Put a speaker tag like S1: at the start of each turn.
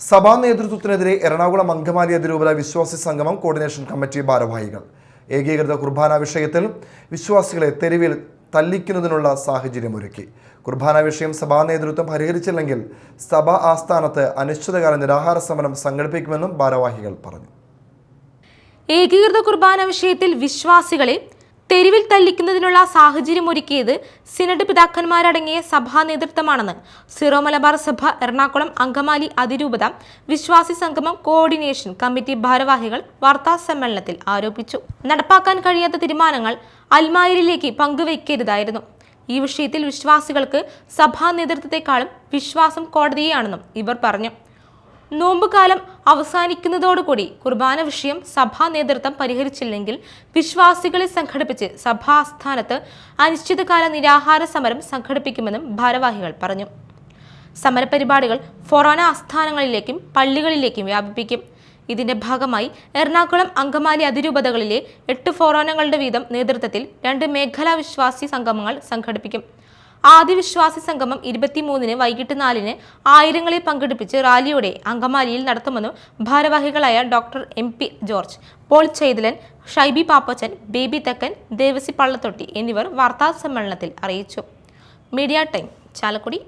S1: സഭാ നേതൃത്വത്തിനെതിരെ എറണാകുളം അങ്കമാലി അതിരൂപത വിശ്വാസി സംഗമം കോർഡിനേഷൻ കമ്മിറ്റി ഭാരവാഹികൾ. ഏകീകൃത കുർബാന വിഷയത്തിൽ വിശ്വാസികളെ തെരുവിൽ തല്ലിക്കുന്നതിനുള്ള സാഹചര്യമൊരുക്കി കുർബാന വിഷയം സഭാ നേതൃത്വം പരിഹരിച്ചില്ലെങ്കിൽ സഭാ ആസ്ഥാനത്ത് അനിശ്ചിതകാല നിരാഹാര സമരം സംഘടിപ്പിക്കുമെന്നും ഭാരവാഹികൾ പറഞ്ഞു.
S2: ഏകീകൃത കുർബാന വിഷയത്തിൽ വിശ്വാസികളെ തെരുവിൽ തല്ലിക്കുന്നതിനുള്ള സാഹചര്യം ഒരുക്കിയത് സിനഡ് പിതാക്കന്മാരടങ്ങിയ സഭാ നേതൃത്വമാണെന്ന് സിറോ മലബാർ സഭ എറണാകുളം അങ്കമാലി അതിരൂപത വിശ്വാസി സംഗമം കോർഡിനേഷൻ കമ്മിറ്റി ഭാരവാഹികൾ വാർത്താ സമ്മേളനത്തിൽ ആരോപിച്ചു. നടപ്പാക്കാൻ കഴിയാത്ത തീരുമാനങ്ങൾ അൽമായരിലേക്ക് പങ്കുവയ്ക്കരുതായിരുന്നു. ഈ വിഷയത്തിൽ വിശ്വാസികൾക്ക് സഭാ നേതൃത്വത്തെക്കാളും വിശ്വാസം കോടതിയെയാണെന്നും ഇവർ പറഞ്ഞു. നോമ്പുകാലം അവസാനിക്കുന്നതോടുകൂടി കുർബാന വിഷയം സഭാ നേതൃത്വം പരിഹരിച്ചില്ലെങ്കിൽ വിശ്വാസികളെ സംഘടിപ്പിച്ച് സഭാസ്ഥാനത്ത് അനിശ്ചിതകാല നിരാഹാര സമരം സംഘടിപ്പിക്കുമെന്നും ഭാരവാഹികൾ പറഞ്ഞു. സമരപരിപാടികൾ ഫൊറോന ആസ്ഥാനങ്ങളിലേക്കും പള്ളികളിലേക്കും വ്യാപിപ്പിക്കും. ഇതിന്റെ ഭാഗമായി എറണാകുളം അങ്കമാലി അതിരൂപതകളിലെ എട്ട് ഫോറോനങ്ങളുടെ വീതം നേതൃത്വത്തിൽ രണ്ട് മേഖലാ വിശ്വാസി സംഗമങ്ങൾ സംഘടിപ്പിക്കും. ആദ്യ വിശ്വാസി സംഗമം ഇരുപത്തിമൂന്നിന് വൈകിട്ട് നാലിന് ആയിരങ്ങളെ പങ്കെടുപ്പിച്ച് റാലിയോടെ അങ്കമാലിയിൽ നടത്തുമെന്നും ഭാരവാഹികളായ doctor M P George Paul ചെയ്തലൻ Shaibi Pappachan Baby Thakkan Devasi Pallathotti എന്നിവർ വാർത്താ സമ്മേളനത്തിൽ അറിയിച്ചു. Media time Chalakudy.